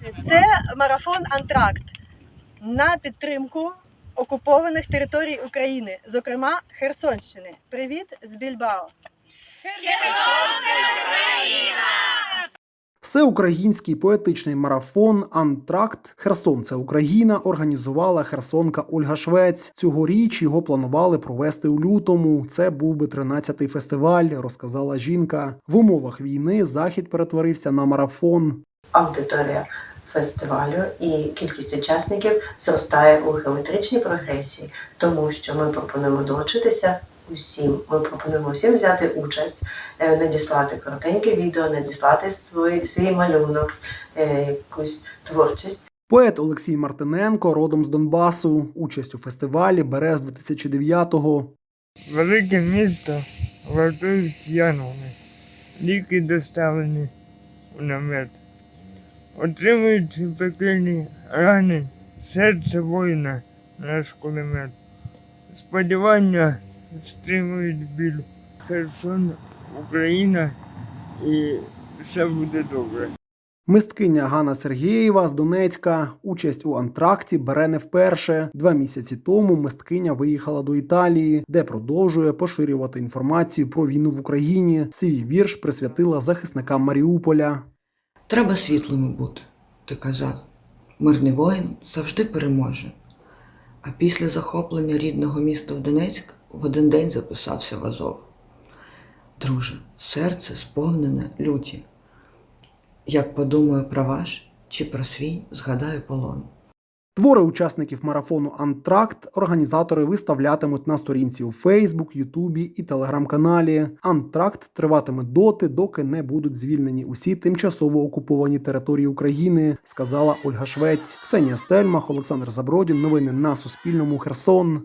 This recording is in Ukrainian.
Це марафон Антракт на підтримку окупованих територій України, зокрема Херсонщини. Привіт з Більбао. Всеукраїнський поетичний марафон Антракт Херсон це Україна організувала херсонка Ольга Швець. Цьогоріч його планували провести у лютому. Це був би 13-й фестиваль, розказала жінка. В умовах війни захід перетворився на марафон. Аудиторія фестивалю і кількість учасників зростає у геометричній прогресії, тому що ми пропонуємо долучитися усім. Ми пропонуємо всім взяти участь, е, надіслати коротеньке відео, надіслати свій, свій малюнок, е, якусь творчість. Поет Олексій Мартиненко, родом з Донбасу. Участь у фестивалі бере з 2009-го. Велике місто вартують янголи. Ліки доставлені у намет. Отримують пекельні рани серце воїна наш кулемет. Сподівання стримують біль. Херсон, Україна і все буде добре. Мисткиня Ганна Сергієва з Донецька. Участь у антракті бере не вперше. Два місяці тому мисткиня виїхала до Італії, де продовжує поширювати інформацію про війну в Україні. Свій вірш присвятила захисникам Маріуполя. Треба світлими бути, ти казав. Мирний воїн завжди переможе. А після захоплення рідного міста в Донецьк в один день записався в Азов. Друже, серце сповнене люті. Як подумаю про ваш чи про свій, згадаю полон. Твори учасників марафону Антракт організатори виставлятимуть на сторінці у Фейсбук, Ютубі і Телеграм-каналі. Антракт триватиме доти, доки не будуть звільнені усі тимчасово окуповані території України, сказала Ольга Швець. Ксенія Стельмах, Олександр Забродін. Новини на Суспільному. Херсон.